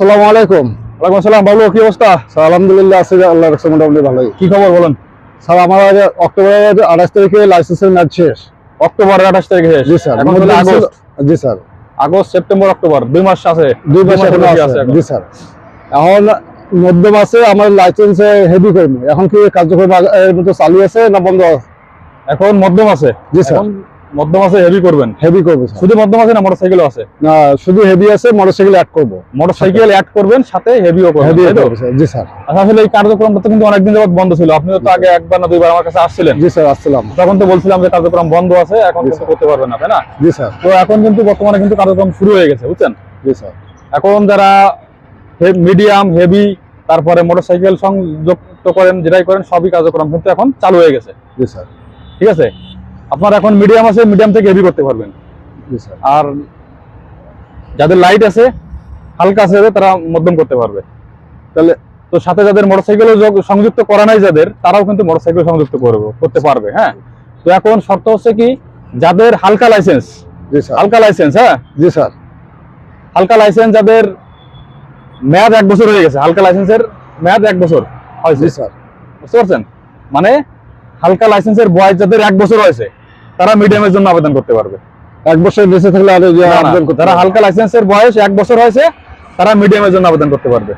আসসালামু আলাইকুম। ওয়ালাইকুম আসসালাম বাবু কি অবস্থা? স্যার আলহামদুলিল্লাহ আছে আল্লাহ রাখছে মোটামুটি ভালোই। কি খবর বলেন? স্যার আমার আগে অক্টোবরের আঠাশ তারিখে লাইসেন্সের ম্যাচ শেষ। অক্টোবর আঠাশ তারিখে শেষ। জি স্যার জি স্যার। আগস্ট সেপ্টেম্বর অক্টোবর দুই মাস আছে। দুই মাস আছে জি স্যার। এখন মধ্য মাসে আমার লাইসেন্স হেভি কর্মী। এখন কি কার্যক্রম এর মতো চালু আছে না বন্ধ এখন মধ্যম আছে। জি স্যার। মধ্যম আছে হেভি করবেন। হেভি করব শুধু মধ্যম আছে না মোটরসাইকেলও আছে? না শুধু হেভি আছে মোটরসাইকেল অ্যাড করব। মোটরসাইকেল অ্যাড করবেন সাথে হেভিও করবেন হেভি জি স্যার আচ্ছা, আসলে এই কার্যক্রমটা তো কিন্তু অনেকদিন যাবত বন্ধ ছিল। আপনি তো আগে একবার না দুইবার আমার কাছে আসছিলেন। জি স্যার আসসালাম তখন তো বলছিলাম যে কার্যক্রম বন্ধ আছে এখন কিন্তু করতে পারবেন না তাই না? জি স্যার তো এখন কিন্তু বর্তমানে কিন্তু কার্যক্রম শুরু হয়ে গেছে বুঝছেন? জি স্যার এখন যারা মিডিয়াম হেভি তারপরে মোটরসাইকেল সংযুক্ত করেন যেটাই করেন সবই কার্যক্রম কিন্তু এখন চালু হয়ে গেছে। জি স্যার ঠিক আছে? আপনার এখন মিডিয়াম আছে মিডিয়াম থেকে হেভি করতে পারবেন। জি স্যার। আর যাদের লাইট আছে হালকা আছে তারা মধ্যম করতে পারবে। তাহলে তো সাথে যাদের মোটরসাইকেল সংযুক্ত করা নাই যাদের তারাও কিন্তু মোটরসাইকেল সংযুক্ত করবে করতে পারবে হ্যাঁ? তো এখন শর্ত হচ্ছে কি যাদের হালকা লাইসেন্স জি স্যার। হালকা লাইসেন্স হ্যাঁ? জি স্যার। হালকা লাইসেন্স যাদের মেয়াদ এক বছর হয়ে গেছে হালকা লাইসেন্সের মেয়াদ এক বছর হয়েছে। জি স্যার। বুঝতে পারছেন? মানে হালকা লাইসেন্সের বয়স যাদের এক বছর হয়েছে তারা মিডিয়ামের জন্য আবেদন করতে পারবে। এক বছর বেঁচে থাকলে আরও আবেদন করতে যারা হালকা লাইসেন্সের বয়স এক বছর হয়েছে তারা মিডিয়ামের জন্য আবেদন করতে পারবে।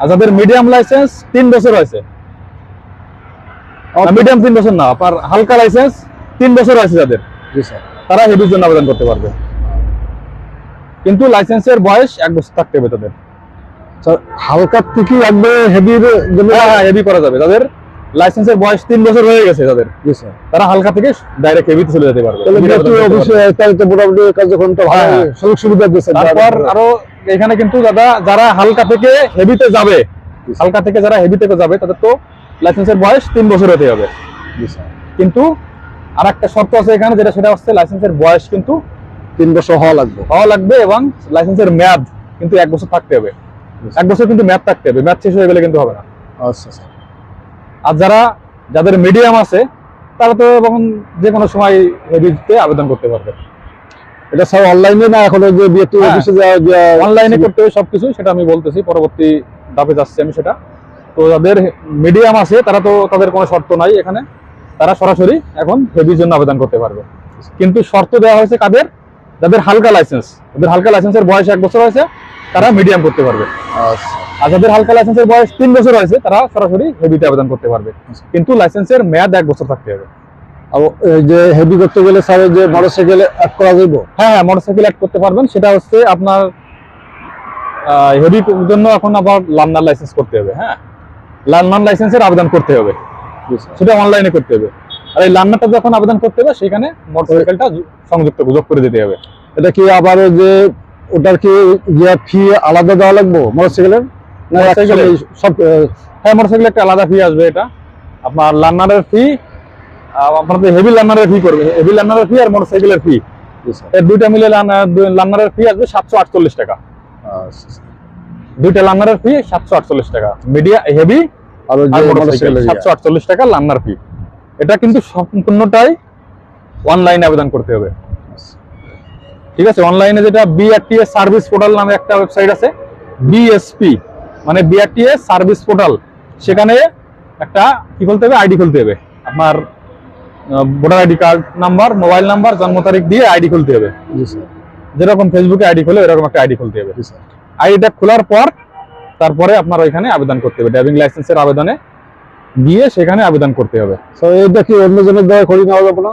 আর যাদের মিডিয়াম লাইসেন্স তিন বছর হয়েছে। মিডিয়াম তিন বছর না আপনার হালকা লাইসেন্স তিন বছর হয়েছে যাদের। তারা হেভির জন্য আবেদন করতে পারবে। কিন্তু লাইসেন্সের বয়স এক বছর থাকতে হবে তাদের। হালকার থেকে একবারে হেভির জন্য হ্যাঁ হ্যাঁ হেভি করা যাবে। যাদের লাইসেন্সের বয়স তিন বছর হয়ে গেছে তাদের। তারা হালকা থেকে ডাইরেক্ট হেভিতে চলে যেতে পারবে। হেভিতে মোটামুটি কার্যক্রমটা ভালো হ্যাঁ, হ্যাঁ। সুযোগ সুবিধা দিচ্ছে তারপর আরও এখানে কিন্তু দাদা যারা হালকা থেকে হেভিতে যাবে হালকা থেকে যারা হেভি থেকে যাবে তাদের তো লাইসেন্সের বয়স তিন বছর হতে হবে। কিন্তু আর একটা শর্ত আছে এখানে যেটা সেটা হচ্ছে লাইসেন্সের বয়স কিন্তু তিন বছর হওয়া লাগবে। হওয়া লাগবে এবং লাইসেন্সের মেয়াদ কিন্তু এক বছর থাকতে হবে। এক বছর কিন্তু মেয়াদ থাকতে হবে মেয়াদ শেষ হয়ে গেলে কিন্তু হবে না। আচ্ছা আর যারা যাদের মিডিয়াম আছে তারা তো তখন যে কোনো সময় হেভিতে আবেদন করতে পারবে। এটা স্যার অনলাইনে না এখন যে হ্যাঁ। অফিসে অনলাইনে করতে হবে সবকিছু সেটা আমি বলতেছি পরবর্তী ধাপে যাচ্ছি আমি সেটা। তো যাদের মিডিয়াম আছে তারা তো তাদের কোনো শর্ত নাই এখানে। তারা সরাসরি এখন হেভির জন্য আবেদন করতে পারবে। কিন্তু শর্ত দেওয়া হয়েছে কাদের? যাদের হালকা লাইসেন্স যাদের হালকা লাইসেন্সের বয়স এক বছর হয়েছে তারা মিডিয়াম করতে পারবে। আচ্ছা। আর যাদের হালকা লাইসেন্সের বয়স তিন বছর হয়েছে তারা সরাসরি হেভিতে আবেদন করতে পারবে। কিন্তু লাইসেন্সের মেয়াদ এক বছর থাকতে হবে। যে হেভি করতে গেলে স্যার যে মোটরসাইকেল অ্যাড করা যাবে হ্যাঁ হ্যাঁ মোটরসাইকেল অ্যাড করতে পারবেন। সেটা হচ্ছে আপনার হেভি জন্য এখন আবার লার্নার লাইসেন্স করতে হবে হ্যাঁ? লার্নার লাইসেন্সের আবেদন করতে হবে। সেটা অনলাইনে করতে হবে। আর এই লার্নারটা যখন আবেদন করতে হবে সেখানে মোটরসাইকেলটা সংযুক্ত যোগ করে দিতে হবে। এটা কি আবার যে ওটার কি ফি আলাদা দেওয়া লাগবে মোটরসাইকেলের সব আহ, হ্যাঁ মোটরসাইকেল একটা আলাদা ফি আসবে এটা। আপনার লার্নারের ফি আপনাদের হেভি লার্নারের ফি করবে। হেভি লার্নারের ফি আর মোটরসাইকেলের ফি এর দুইটা মিলে লার্নারের ফি আসবে সাতশো আটচল্লিশ টাকা। আচ্ছা দুইটা লার্নারের ফি সাতশো আটচল্লিশ টাকা। মিডিয়া হেভি আর মোটরসাইকেল মোটরসাইকেলের সাতশো আটচল্লিশ টাকা লার্নার ফি এটা কিন্তু সম্পূর্ণটাই অনলাইনে আবেদন করতে হবে। ঠিক আছে অনলাইনে যেটা বিআরটিএস সার্ভিস পোর্টাল নামে একটা ওয়েবসাইট আছে বিএসপি মানে বিআরটিএস সার্ভিস পোর্টাল সেখানে একটা কি খুলতে হবে? আইডি খুলতে হবে। আপনার voter ID card number mobile number জন্ম তারিখ দিয়ে আইডি খুলতে হবে। যেরকম ফেসবুকে আইডি খোলে এরকম একটা আইডি খুলতে হবে। আইডিটা খোলার পর তারপরে আপনার ওইখানে আবেদন করতে হবে। ড্রাইভিং লাইসেন্সের আবেদনে গিয়ে সেখানে আবেদন করতে হবে। তো এটা কি অন্যজনের দ্বারা করি নেওয়া যাবে না?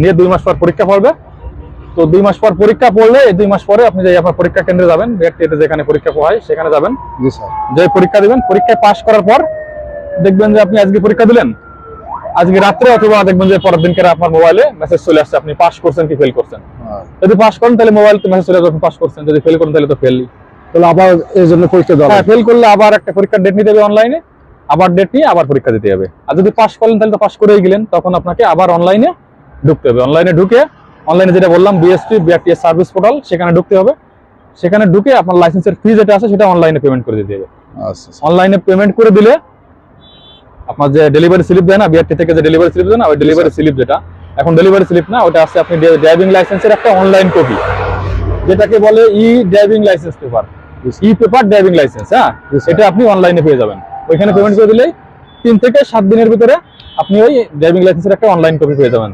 নিয়ে দুই মাস পর পরীক্ষা পড়বে। তো দুই মাস পর পরীক্ষা পড়লে এই দুই মাস পরে আপনি যে আপনার পরীক্ষা কেন্দ্রে যাবেন বিআরটিতে যেখানে পরীক্ষা হয় সেখানে যাবেন। জি স্যার। যে পরীক্ষা দিবেন পরীক্ষায় পাশ করার পর দেখবেন যে আপনি আজকে পরীক্ষা দিলেন। আজকে রাত্রে অথবা দেখবেন যে পরের দিনকে আপনার মোবাইলে মেসেজ চলে আসছে আপনি পাস করছেন কি ফেল করছেন? যদি পাস করেন তাহলে মোবাইল তো মেসেজ চলে আসবে পাস করছেন। যদি ফেল করেন তাহলে তো ফেল তাহলে আবার এই জন্য পরীক্ষা দেওয়া হ্যাঁ ফেল করলে আবার একটা পরীক্ষার ডেট নিতে হবে অনলাইনে আবার ডেট নিয়ে আবার পরীক্ষা দিতে হবে। আর যদি পাস করলেন তাহলে তো পাস করেই গেলেন তখন আপনাকে আবার অনলাইনে ঢুকতে হবে। অনলাইনে ঢুকে অনলাইনে যেটা বললাম বিএসটি বিআরটিএস সার্ভিস পোর্টাল সেখানে ঢুকতে হবে। সেখানে ঢুকে আপনার লাইসেন্সের ফি যেটা আছে সেটা অনলাইনে পেমেন্ট করে দিতে হবে। আচ্ছা আচ্ছা। অনলাইনে পেমেন্ট করে দিলে আপনার যে ডেলিভারি স্লিপ দেয় না বিআরটি থেকে যে ডেলিভারি স্লিপ দেয় না ওই ডেলিভারি স্লিপ যেটা এখন ডেলিভারি স্লিপ না ওটা আছে আপনি ড্রাইভিং লাইসেন্সের একটা অনলাইন কপি যেটাকে বলে e driving licence paper e paper driving licence হ্যাঁ. এটা আপনি অনলাইনে পেয়ে যাবেন। ওইখানে পেমেন্ট করে দিলেই তিন থেকে সাত দিনের ভিতরে আপনি ওই ড্রাইভিং লাইসেন্সের একটা অনলাইন কপি পেয়ে যাবেন।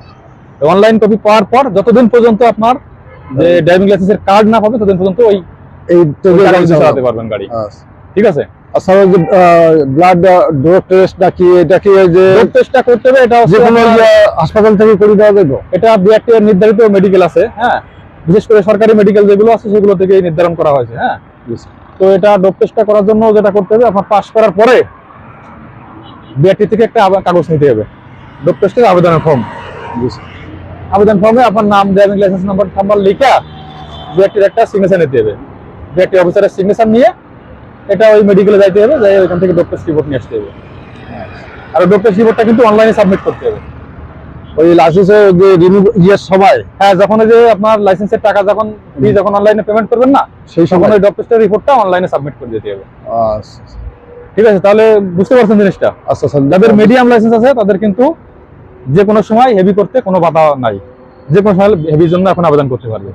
অনলাইন কপি পাওয়ার পর যতদিন পর্যন্ত আপনার যে ড্রাইভিং লাইসেন্সের কার্ড না পাবে ততদিন পর্যন্ত ওই এই চালাতে পারবেন গাড়ি। আচ্ছা। ঠিক আছে? আচ্ছা ওই যে ব্লাড ডোপ টেস্ট নাকি এটা কি ওই যে টেস্টটা করতে হবে এটা যে কোনো হাসপাতাল থেকে করে দেওয়া যাবে? এটা বিআরটি এর নির্ধারিত মেডিকেল আছে হ্যাঁ? বিশেষ করে সরকারি মেডিকেল যেগুলো আছে সেগুলো থেকে নির্ধারণ করা হয়েছে হ্যাঁ? তো এটা ডোপ টেস্টটা করার জন্য যেটা করতে হবে আপনার পাস করার পরে বিআরটি থেকে একটা কাগজ নিতে হবে। ডোপ টেস্টের আবেদনের ফর্ম আবেদন ফর্মে আপনার নাম ড্রাইভিং লাইসেন্স নাম্বার নাম্বার লিখে বিআরটির একটা সিগনেচার নিতে হবে। বিআরটি অফিসারের সিগনেচার নিয়ে এটা ওই মেডিকেলে যাইতে হবে যাই ওইখান থেকে টেস্ট রিপোর্ট নিয়ে আসতে হবে। আর টেস্ট রিপোর্টটা কিন্তু অনলাইনে সাবমিট করতে হবে। ওই লাইসেন্সের যে রিনিউ ইয়ের সবাই? হ্যাঁ যখন যে আপনার লাইসেন্সের টাকা যখন ফি যখন অনলাইনে পেমেন্ট করবেন না সেই সময়। ওই ডক টেস্টের রিপোর্টটা অনলাইনে সাবমিট করে দিতে হবে। আচ্ছা ঠিক আছে তাহলে বুঝতে পারছেন জিনিসটা। আচ্ছা আচ্ছা। যাদের মিডিয়াম লাইসেন্স আছে তাদের কিন্তু যে কোনো সময় হেভি করতে কোনো বাধা নাই। যে কোনো সময় হেভির জন্য এখন আবেদন করতে পারবে।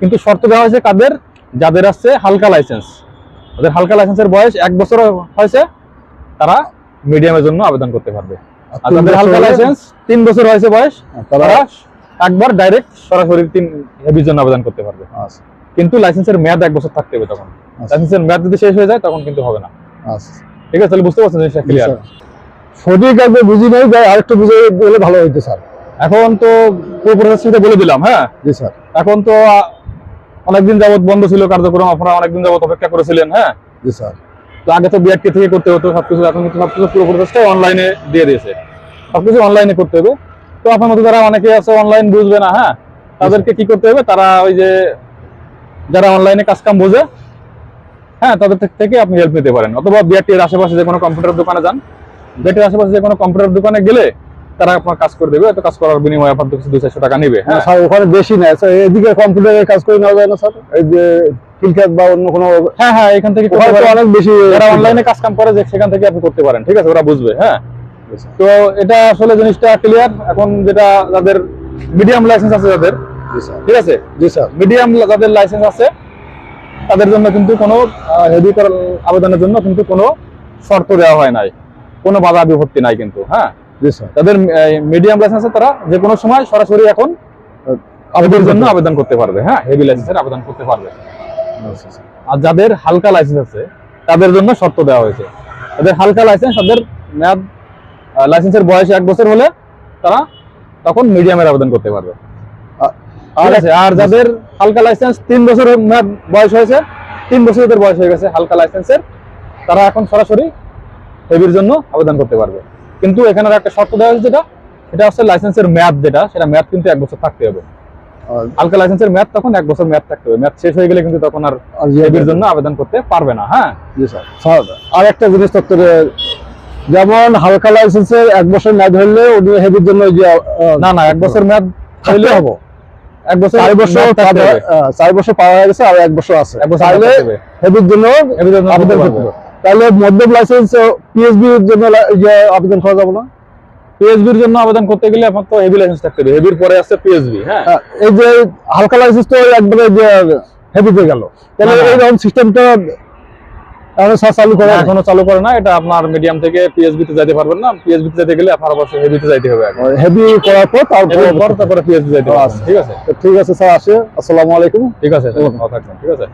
কিন্তু শর্ত দেওয়া হয়েছে কাদের? যাদের আছে হালকা লাইসেন্স তাদের হালকা লাইসেন্সের বয়স এক বছর হয়েছে তারা মিডিয়ামের জন্য আবেদন করতে পারবে। আর যাদের হালকা লাইসেন্স তিন বছর হয়েছে বয়স তারা তারা একবার ডাইরেক্ট সরাসরি তিন হেভির জন্য আবেদন করতে পারবে। আচ্ছা। কিন্তু লাইসেন্সের মেয়াদ এক বছর থাকতে হবে তখন। আচ্ছা। লাইসেন্সের মেয়াদ যদি শেষ হয়ে যায় তখন কিন্তু হবে না। আচ্ছা। ঠিক আছে তাহলে বুঝতে পারছেন জিনিসটা ক্লিয়ার সঠিক একবার বুঝি নাই আরেকটু বুঝে বলে ভালো হইতো স্যার। এখন তো পুরো প্রসেসটা বলে দিলাম হ্যাঁ? জি স্যার। এখন তো অনেকদিন যাবত বন্ধ ছিল কার্যক্রম আপনারা অনেকদিন যাবত অপেক্ষা করেছিলেন হ্যাঁ? জি স্যার। তো আগে তো বিআরটি থেকে করতে হতো সবকিছু এখন কিন্তু সবকিছু পুরো প্রসেসটাই অনলাইনে দিয়ে দিয়েছে। সবকিছু অনলাইনে করতে হবে। তো আপনার মতো যারা অনেকে আছে অনলাইন বুঝবে না হ্যাঁ? তাদেরকে কি করতে হবে? তারা ওই যে যারা অনলাইনে কাজ কাম বোঝে হ্যাঁ? তাদের থেকে- আপনি হেল্প নিতে পারেন। অথবা বিআরটি এর আশেপাশে যে কোনো কম্পিউটার দোকানে যান। বিআরটির আশেপাশে যে কোনো কম্পিউটার দোকানে গেলে তারা আপনার কাজ করে দেবে কাজ করার বিনিময়ে আপনার কাছে দুই চারশো টাকা নেবে। হ্যাঁ। স্যার ওখানে বেশি না স্যার এদিকে কম্পিউটারে কাজ করে নেওয়া যায় না স্যার। এই যে ফিলখাত বা অন্য কোনো হ্যাঁ হ্যাঁ এখান থেকে তো অনেক বেশি যারা অনলাইনে কাজ কাম করে যে সেখান থেকে আপনি করতে পারেন ঠিক আছে? ওরা বুঝবে হ্যাঁ? তো এটা আসলে জিনিসটা ক্লিয়ার এখন যেটা যাদের মিডিয়াম লাইসেন্স আছে যাদের ঠিক আছে? জি স্যার মিডিয়াম যাদের লাইসেন্স আছে তাদের জন্য কিন্তু কোনো হেভি আবেদনের জন্য কিন্তু কোনো শর্ত দেওয়া হয় নাই। কোনো বাধা বিভক্তি নাই কিন্তু হ্যাঁ? যাদের মিডিয়াম লাইসেন্স তারা যে কোনো সময় সরাসরি এখন আবেদনের জন্য আবেদন করতে পারবে হ্যাঁ? হেভি লাইসেন্সের আবেদন করতে পারবে। আর যাদের হালকা লাইসেন্স আছে তাদের জন্য শর্ত দেওয়া হয়েছে। যাদের হালকা লাইসেন্স তাদের মেয়াদ লাইসেন্সের বয়স এক বছর হলে তারা তখন মিডিয়ামের আবেদন করতে পারবে। ঠিক আছে। আর যাদের হালকা লাইসেন্স তিন বছর মেয়াদ বয়স হয়েছে তিন বছর ওদের বয়স হয়ে গেছে হালকা লাইসেন্সের তারা এখন সরাসরি হেভির জন্য আবেদন করতে পারবে। কিন্তু এখানে একটা শর্ত দেওয়া হয়েছে যেটা সেটা হচ্ছে লাইসেন্সের মেয়াদ যেটা সেটা মেয়াদ কিন্তু এক বছর থাকতে হবে। হালকা লাইসেন্সের তখন এক বছর থাকতে হবে। শেষ হয়ে গেলে কিন্তু তখন আর ইয়ে জন্য আবেদন করতে পারবে না হ্যাঁ? জি স্যার। স্যার আর একটা জিনিস তত্ত্বে যেমন হালকা লাইসেন্সের এক বছর না ধরলে উনি হেভির জন্য যে না না এক বছর থাকতে হইলে হবে। এক বছর চার বছর চার বছর পার হয়ে গেছে আর এক বছর আছে। এক বছর। হেভির জন্য আবেদন করতে হবে। তাহলে মধ্যম লাইসেন্স পিএসবি এর জন্য আবেদন করা যাবে না? পিএসবির জন্য আবেদন করতে গেলে আপনার তো হেভি লাইসেন্স থাকতে হবে। হেভির পরে আছে পিএসবি হ্যাঁ? এই যে হালকা লাইসেন্স তো একবারে যে হেভিতে গেল। তাহলে। এইরকম সিস্টেমটা চালু করে। এখনও চালু করে না এটা আপনার মিডিয়াম থেকে পিএসবি তে যেতে পারবেন না। পিএসবি তে যেতে গেলে আপনার অবশ্যই হেভিতে যাইতে হবে হেভি করার পর তারপর তারপরে পিএসবি যাইতে হবে। আচ্ছা। ঠিক আছে? ঠিক আছে স্যার আসে। আসসালামু আলাইকুম। ঠিক আছে ঠিক আছে?